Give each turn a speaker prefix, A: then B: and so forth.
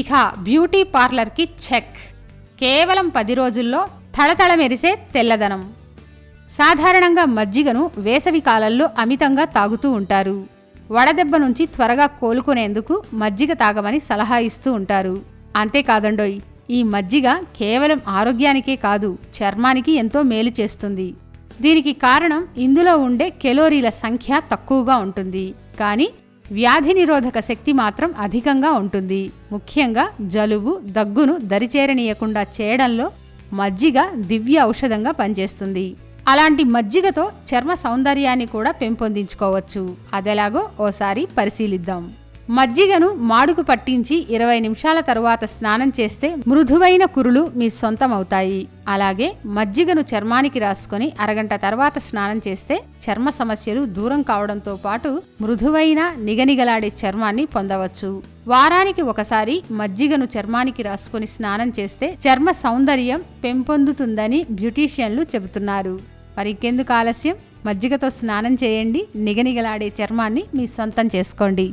A: ఇక బ్యూటీ పార్లర్కి చెక్. కేవలం పది రోజుల్లో తడతడ మెరిసే తెల్లదనం. సాధారణంగా మజ్జిగను వేసవి కాలంలో అమితంగా తాగుతూ ఉంటారు. వడదెబ్బ నుంచి త్వరగా కోలుకునేందుకు మజ్జిగ తాగమని సలహా ఇస్తూ ఉంటారు. అంతేకాదండోయ్ ఈ మజ్జిగ కేవలం ఆరోగ్యానికే కాదు చర్మానికి ఎంతో మేలు చేస్తుంది. దీనికి కారణం ఇందులో ఉండే కెలోరీల సంఖ్య తక్కువగా ఉంటుంది. కానీ వ్యాధి నిరోధక శక్తి మాత్రం అధికంగా ఉంటుంది. ముఖ్యంగా జలుబు దగ్గును దరిచేరనీయకుండా చేయడంలో మజ్జిగ దివ్య ఔషధంగా పనిచేస్తుంది. అలాంటి మజ్జిగతో చర్మ సౌందర్యాన్ని కూడా పెంపొందించుకోవచ్చు. అదెలాగో ఓసారి పరిశీలిద్దాం. మజ్జిగను మాడుకు పట్టించి ఇరవై నిమిషాల తరువాత స్నానం చేస్తే మృదువైన కురులు మీ సొంతం అవుతాయి అలాగే మజ్జిగను చర్మానికి రాసుకొని అరగంట తర్వాత స్నానం చేస్తే చర్మ సమస్యలు దూరం కావడంతో పాటు మృదువైన నిగనిగలాడే చర్మాన్ని పొందవచ్చు. వారానికి ఒకసారి మజ్జిగను చర్మానికి రాసుకొని స్నానం చేస్తే చర్మ సౌందర్యం పెంపొందుతుందని బ్యూటీషియన్లు చెబుతున్నారు. మరి ఇంకెందుకు ఆలస్యం? మజ్జిగతో స్నానం చేయండి నిగనిగలాడే చర్మాన్ని మీ సొంతం చేసుకోండి.